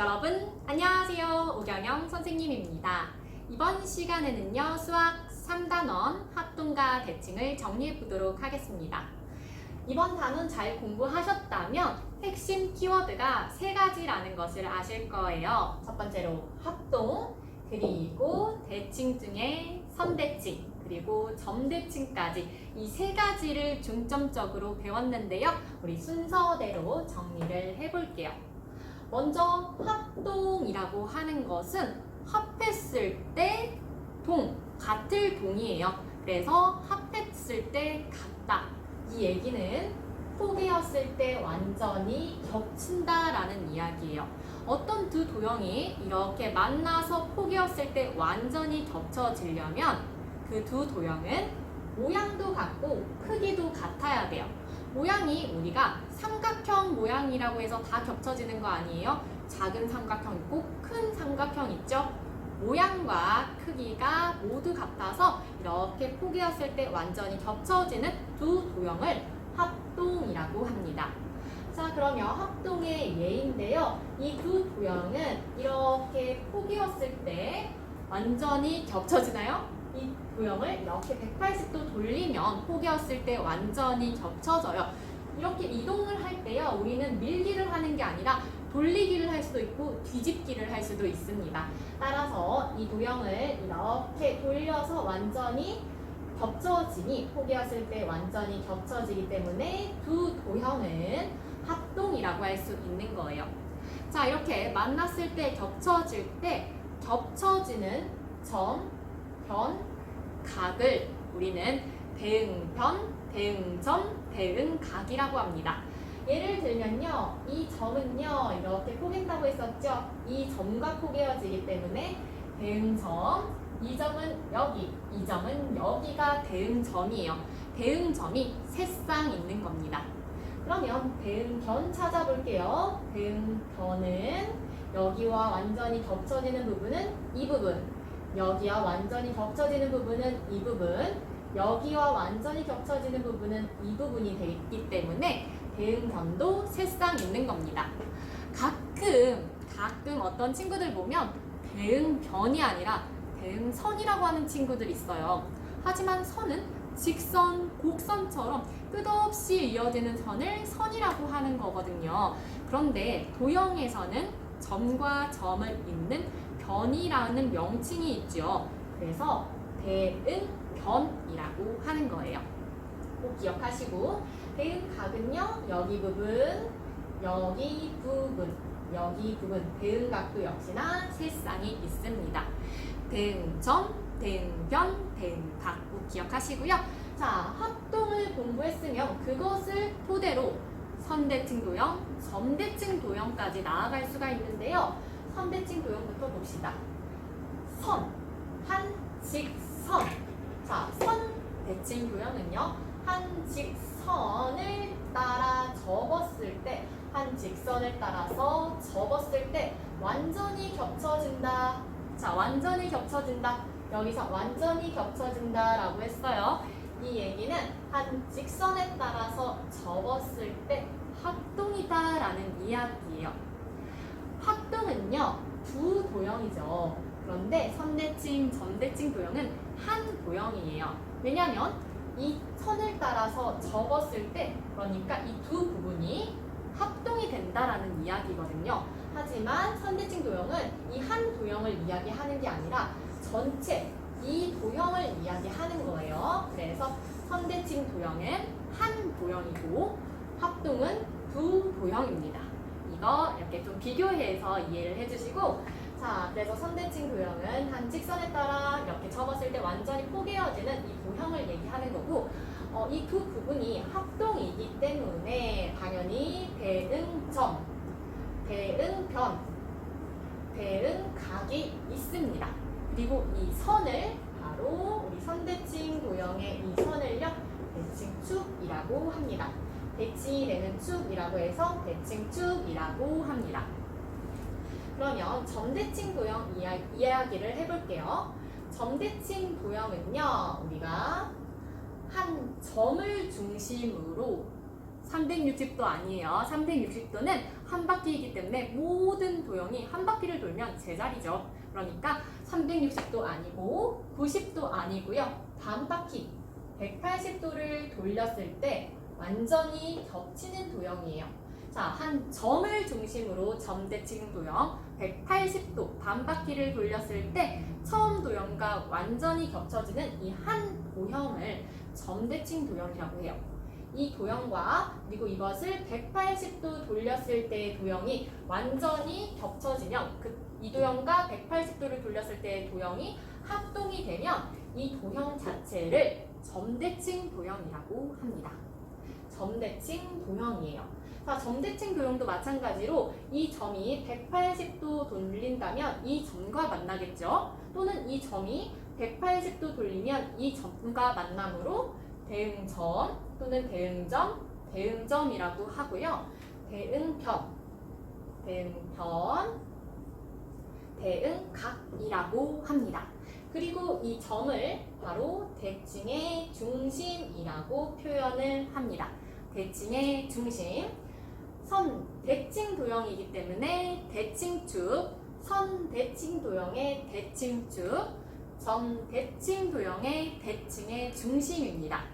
여러분 안녕하세요. 오경영 선생님입니다. 이번 시간에는요 수학 3단원 합동과 대칭을 정리해 보도록 하겠습니다. 이번 단원 잘 공부하셨다면 핵심 키워드가 세 가지라는 것을 아실 거예요. 첫 번째로 합동 그리고 대칭 중에 선대칭 그리고 점대칭까지 이 세 가지를 중점적으로 배웠는데요. 우리 순서대로 정리를 해볼게요 먼저 합동이라고 하는 것은 합했을 때 동, 같을 동이에요. 그래서 합했을 때 같다. 이 얘기는 포개었을 때 완전히 겹친다라는 이야기예요. 어떤 두 도형이 이렇게 만나서 포개었을 때 완전히 겹쳐지려면 그 두 도형은 모양도 같고 크기도 같아야 돼요. 모양이 우리가 삼각형 모양이라고 해서 다 겹쳐지는 거 아니에요? 작은 삼각형 있고 큰 삼각형 있죠? 모양과 크기가 모두 같아서 이렇게 포개었을 때 완전히 겹쳐지는 두 도형을 합동이라고 합니다. 자, 그러면 합동의 예인데요. 이 두 도형은 이렇게 포개었을 때 완전히 겹쳐지나요? 이 도형을 이렇게 180도 돌리면 포개었을 때 완전히 겹쳐져요. 이렇게 이동을 할 때요, 우리는 밀기를 하는 게 아니라 돌리기를 할 수도 있고 뒤집기를 할 수도 있습니다. 따라서 이 도형을 이렇게 돌려서 완전히 겹쳐지니 포개었을 때 완전히 겹쳐지기 때문에 두 도형은 합동이라고 할 수 있는 거예요. 자, 이렇게 만났을 때 겹쳐질 때 겹쳐지는 점, 변, 각을 우리는 대응변, 대응점, 대응각이라고 합니다. 예를 들면요, 이 점은요, 이렇게 포갠다고 했었죠? 이 점과 포개어지기 때문에 대응점, 이 점은 여기, 이 점은 여기가 대응점이에요. 대응점이 세쌍 있는 겁니다. 그러면 대응변 찾아볼게요. 대응변은 여기와 완전히 겹쳐지는 부분은 이 부분, 여기와 완전히 겹쳐지는 부분은 이 부분, 여기와 완전히 겹쳐지는 부분은 이 부분이 되어 있기 때문에 대응변도 세쌍 있는 겁니다. 가끔, 가끔 어떤 친구들 보면 대응변이 아니라 대응선이라고 하는 친구들 있어요. 하지만 선은 직선, 곡선처럼 끝없이 이어지는 선을 선이라고 하는 거거든요. 그런데 도형에서는 점과 점을 잇는 변이라는 명칭이 있죠. 그래서 대응변이라고 하는 거예요. 꼭 기억하시고 대응각은요 여기 부분, 여기 부분, 여기 부분 대응각도 역시나 세 쌍이 있습니다. 대응점, 대응변, 대응각 꼭 기억하시고요. 자 합동을 공부했으면 그것을 토대로 선대칭 도형, 점대칭 도형까지 나아갈 수가 있는데요. 선대칭 도형부터 봅시다. 선, 한, 직, 선. 자, 선 대칭 도형은요. 한 직선을 따라 접었을 때, 한 직선을 따라서 접었을 때 완전히 겹쳐진다. 자, 완전히 겹쳐진다. 여기서 완전히 겹쳐진다라고 했어요. 이 얘기는 한 직선에 따라서 접었을 때 합동이다라는 이야기예요. 합동은요 두 도형이죠. 그런데 선대칭, 점대칭 도형은 한 도형이에요. 왜냐하면 이 선을 따라서 접었을 때 그러니까 이 두 부분이 합동이 된다라는 이야기거든요. 하지만 선대칭 도형은 이 한 도형을 이야기하는 게 아니라 전체 이 도형을 이야기하는 거예요. 그래서 선대칭 도형은 한 도형이고 합동은 두 도형입니다. 이거 이렇게 좀 비교해서 이해를 해주시고 자 그래서 선대칭 도형은 한 직선에 따라 이렇게 접었을 때 완전히 포개어지는 이 도형을 얘기하는 거고 어, 이 두 부분이 합동이기 때문에 당연히 대응점, 대응변, 대응각이 있습니다. 그리고 이 선을 바로 우리 선대칭 도형의 이 선을요 대칭축이라고 합니다. 대칭이 되는 축이라고 해서 대칭축이라고 합니다. 그러면 점대칭 도형 이야, 이야기를 해볼게요. 점대칭 도형은요, 우리가 한 점을 중심으로 360도 아니에요. 360도는 한 바퀴이기 때문에 모든 도형이 한 바퀴를 돌면 제자리죠. 그러니까 360도 아니고 90도 아니고요. 반 바퀴 180도를 돌렸을 때 완전히 겹치는 도형이에요. 자, 한 점을 중심으로 점대칭 도형 180도 반 바퀴를 돌렸을 때 처음 도형과 완전히 겹쳐지는 이 한 도형을 점대칭 도형이라고 해요. 이 도형과 그리고 이것을 180도 돌렸을 때의 도형이 완전히 겹쳐지면 그 이 도형과 180도를 돌렸을 때의 도형이 합동이 되면 이 도형 자체를 점대칭 도형이라고 합니다. 점대칭 도형이에요. 자, 점대칭 도형도 마찬가지로 이 점이 180도 돌린다면 이 점과 만나겠죠. 또는 이 점이 180도 돌리면 이 점과 만남으로 대응점 또는 대응점, 대응점이라고 하고요. 대응편, 대응편, 대응각이라고 합니다. 그리고 이 점을 바로 대칭의 중심이라고 표현을 합니다. 대칭의 중심. 선 대칭 도형이기 때문에 대칭축, 선 대칭 도형의 대칭축, 점 대칭 도형의 대칭의 중심입니다.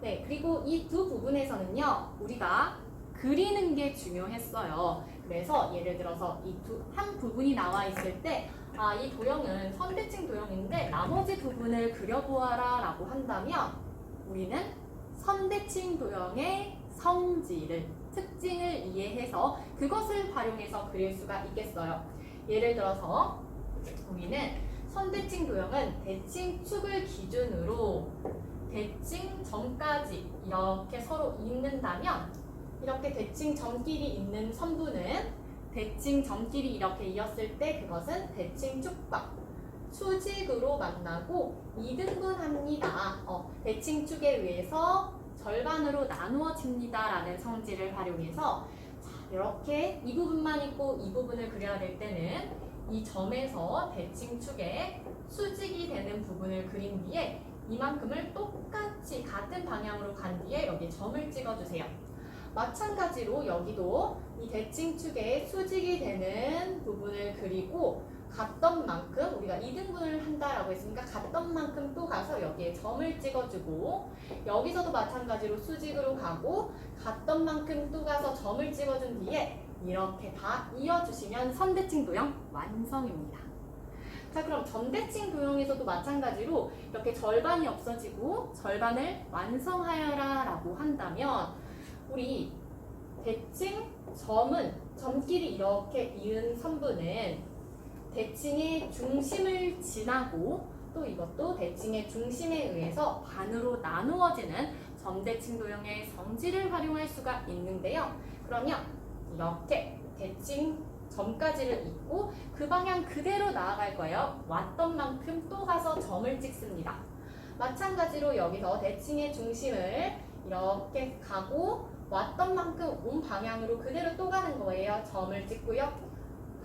네, 그리고 이 두 부분에서는요, 우리가 그리는 게 중요했어요. 그래서 예를 들어서 이두한 부분이 나와 있을 때, 아, 이 도형은 선대칭 도형인데 나머지 부분을 그려보아라 라고 한다면 우리는 선대칭 도형의 성질을 특징을 이해해서 그것을 활용해서 그릴 수가 있겠어요. 예를 들어서 우리는 선대칭 도형은 대칭 축을 기준으로 대칭 점까지 이렇게 서로 잇는다면 이렇게 대칭 점끼리 있는 선분은 대칭 점끼리 이렇게 이었을 때 그것은 대칭 축과 수직으로 만나고 이등분합니다. 어, 대칭 축에 의해서 절반으로 나누어집니다 라는 성질을 활용해서 자, 이렇게 이 부분만 있고 이 부분을 그려야 될 때는 이 점에서 대칭 축에 수직이 되는 부분을 그린 뒤에 이만큼을 똑같이 같은 방향으로 간 뒤에 여기 점을 찍어주세요. 마찬가지로 여기도 이 대칭축에 수직이 되는 부분을 그리고 갔던 만큼 우리가 2등분을 한다라고 했으니까 갔던 만큼 또 가서 여기에 점을 찍어주고 여기서도 마찬가지로 수직으로 가고 갔던 만큼 또 가서 점을 찍어준 뒤에 이렇게 다 이어주시면 선대칭 도형 완성입니다. 자 그럼 점대칭 도형에서도 마찬가지로 이렇게 절반이 없어지고 절반을 완성하여라 라고 한다면 우리 대칭 점은 점끼리 이렇게 이은 선분은 대칭의 중심을 지나고 또 이것도 대칭의 중심에 의해서 반으로 나누어지는 점대칭 도형의 성질을 활용할 수가 있는데요. 그러면 이렇게 대칭 점까지를 잇고 그 방향 그대로 나아갈 거예요. 왔던 만큼 또 가서 점을 찍습니다. 마찬가지로 여기서 대칭의 중심을 이렇게 가고 왔던 만큼 온 방향으로 그대로 또 가는 거예요. 점을 찍고요.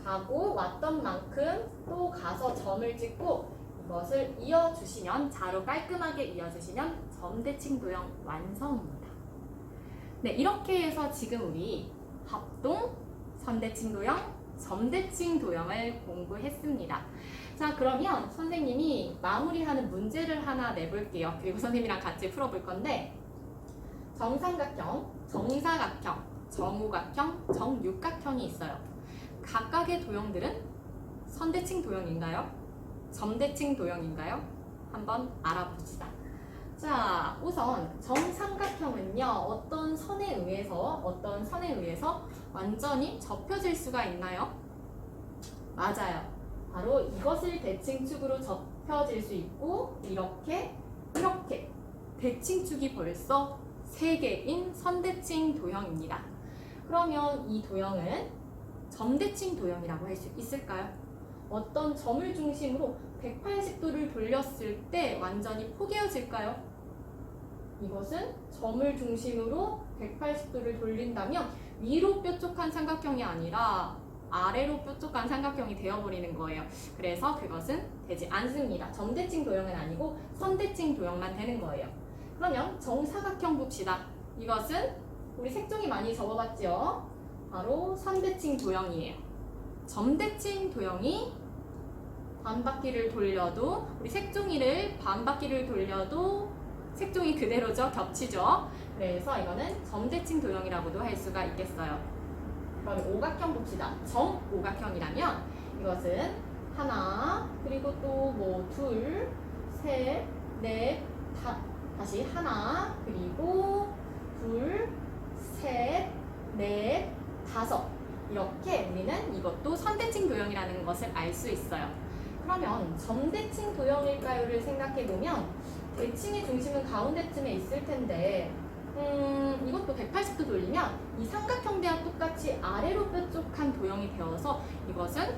가고 왔던 만큼 또 가서 점을 찍고 이것을 이어주시면 자로 깔끔하게 이어주시면 점대칭 도형 완성입니다. 네, 이렇게 해서 지금 우리 합동, 선대칭 도형, 점대칭 도형을 공부했습니다. 자, 그러면 선생님이 마무리하는 문제를 하나 내볼게요. 그리고 선생님이랑 같이 풀어볼 건데 정삼각형, 정사각형, 정우각형, 정육각형이 있어요. 각각의 도형들은 선대칭 도형인가요? 점대칭 도형인가요? 한번 알아봅시다. 자, 우선 정삼각형은요, 어떤 선에 의해서, 어떤 선에 의해서 완전히 접혀질 수가 있나요? 맞아요. 바로 이것을 대칭축으로 접혀질 수 있고, 이렇게, 이렇게. 대칭축이 벌써 세 개인 선대칭 도형입니다. 그러면 이 도형은 점대칭 도형이라고 할 수 있을까요? 어떤 점을 중심으로 180도를 돌렸을 때 완전히 포개어질까요? 이것은 점을 중심으로 180도를 돌린다면 위로 뾰족한 삼각형이 아니라 아래로 뾰족한 삼각형이 되어버리는 거예요. 그래서 그것은 되지 않습니다. 점대칭 도형은 아니고 선대칭 도형만 되는 거예요. 그러면 정사각형 봅시다. 이것은 우리 색종이 많이 적어봤죠? 바로 선대칭 도형이에요. 점대칭 도형이 반바퀴를 돌려도 우리 색종이를 반바퀴를 돌려도 색종이 그대로죠. 겹치죠. 그래서 이거는 점대칭 도형이라고도 할 수가 있겠어요. 그럼 오각형 봅시다. 정 오각형이라면 이것은 하나 그리고 또 뭐 둘, 셋, 넷, 다 다시 하나 그리고 둘, 셋, 넷, 다섯 이렇게 우리는 이것도 선대칭 도형이라는 것을 알 수 있어요. 그러면 점대칭 도형일까요를 생각해 보면 대칭의 중심은 가운데쯤에 있을 텐데 음, 이것도 180도 돌리면 이 삼각형대와 똑같이 아래로 뾰족한 도형이 되어서 이것은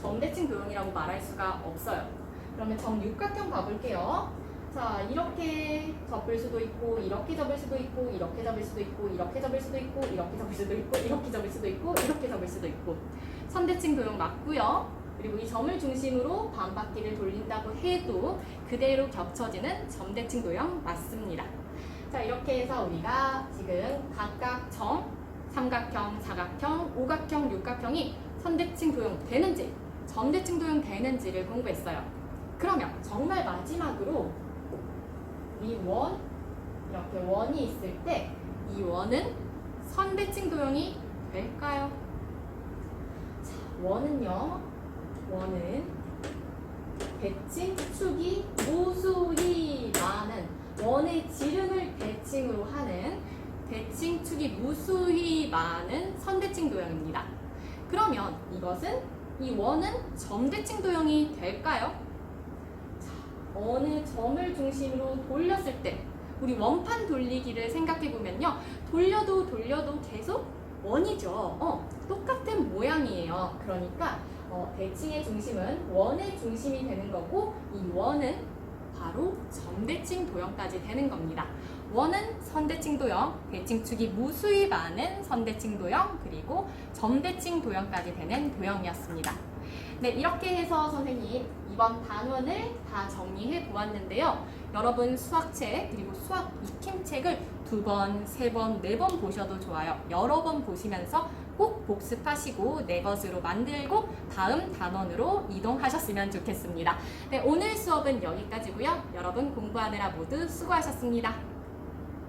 점대칭 도형이라고 말할 수가 없어요. 그러면 정육각형 가볼게요. 자, 이렇게 접을 수도 있고, 이렇게 접을 수도 있고, 이렇게 접을 수도 있고, 이렇게 접을 수도 있고, 이렇게 접을 수도 있고, 이렇게 접을 수도 있고, 이렇게 접을 수도 있고. 선대칭 도형 맞고요. 그리고 이 점을 중심으로 반바퀴를 돌린다고 해도 그대로 겹쳐지는 점대칭 도형 맞습니다. 자, 이렇게 해서 우리가 지금 각각 점, 삼각형, 사각형, 오각형, 육각형이 선대칭 도형 되는지, 점대칭 도형 되는지를 공부했어요. 그러면 정말 마지막으로 이 원, 이렇게 원이 있을 때 이 원은 선대칭 도형이 될까요? 자, 원은요, 원은 대칭 축이 무수히 많은 원의 지름을 대칭으로 하는 대칭 축이 무수히 많은 선대칭 도형입니다. 그러면 이것은 이 원은 점대칭 도형이 될까요? 자, 어느 점을 중심으로 돌렸을 때 우리 원판 돌리기를 생각해 보면요. 돌려도 돌려도 계속 원이죠. 어, 똑같은 모양이에요. 그러니까 어, 대칭의 중심은 원의 중심이 되는 거고 이 원은 바로 점대칭 도형까지 되는 겁니다. 원은 선대칭 도형, 대칭축이 무수히 많은 선대칭 도형, 그리고 점대칭 도형까지 되는 도형이었습니다. 네, 이렇게 해서 선생님 이번 단원을 다 정리해 보았는데요. 여러분 수학책 그리고 수학 익힘책을 두 번, 세 번, 네 번 보셔도 좋아요. 여러 번 보시면서 꼭 복습하시고 내 것으로 만들고 다음 단원으로 이동하셨으면 좋겠습니다. 네, 오늘 수업은 여기까지고요. 여러분 공부하느라 모두 수고하셨습니다.